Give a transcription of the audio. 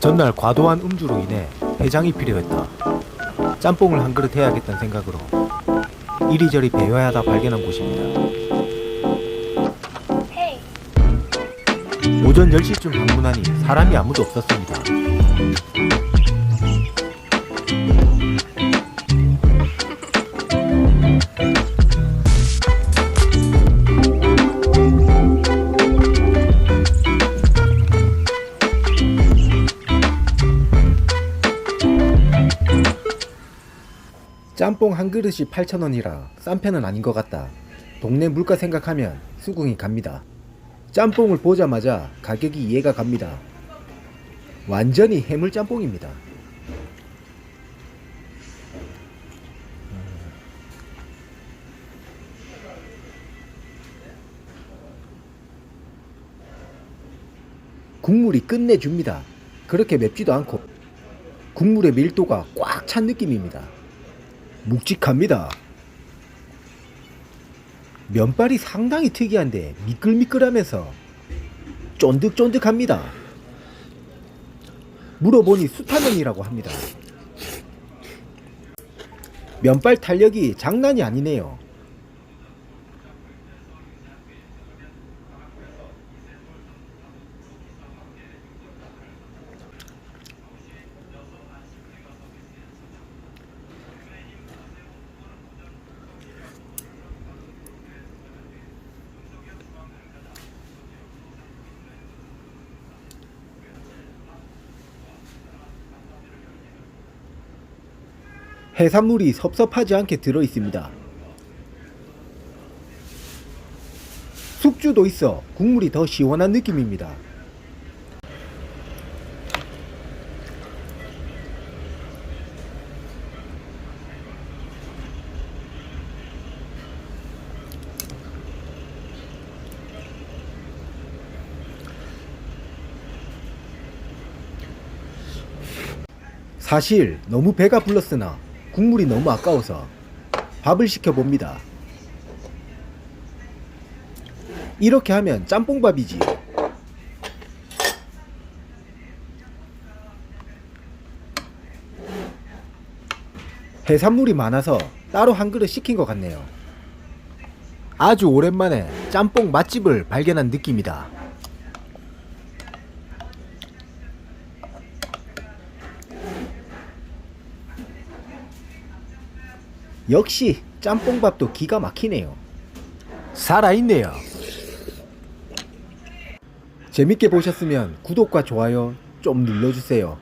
전날 과도한 음주로 인해 해장이 필요했다. 짬뽕을 한 그릇 해야겠다는 생각으로 이리저리 배회하다 발견한 곳입니다. 오전 10시쯤 방문하니 사람이 아무도 없었습니다. 짬뽕 한 그릇이 8,000원이라 싼 편은 아닌 것 같다. 동네 물가 생각하면 수긍이 갑니다. 짬뽕을 보자마자 가격이 이해가 갑니다. 완전히 해물 짬뽕입니다. 국물이 끝내줍니다. 그렇게 맵지도 않고 국물의 밀도가 꽉 찬 느낌입니다. 묵직합니다. 면발이 상당히 특이한데 미끌미끌하면서 쫀득쫀득합니다. 물어보니 수타면이라고 합니다. 면발 탄력이 장난이 아니네요. 해산물이 섭섭하지 않게 들어 있습니다. 숙주도 있어 국물이 더 시원한 느낌입니다. 사실 너무 배가 불렀으나 국물이 너무 아까워서 밥을 시켜 봅니다. 이렇게 하면 짬뽕밥이지. 해산물이 많아서 따로 한 그릇 시킨 것 같네요. 아주 오랜만에 짬뽕 맛집을 발견한 느낌이다. 역시 짬뽕밥도 기가 막히네요. 살아있네요. 재밌게 보셨으면 구독과 좋아요 좀 눌러주세요.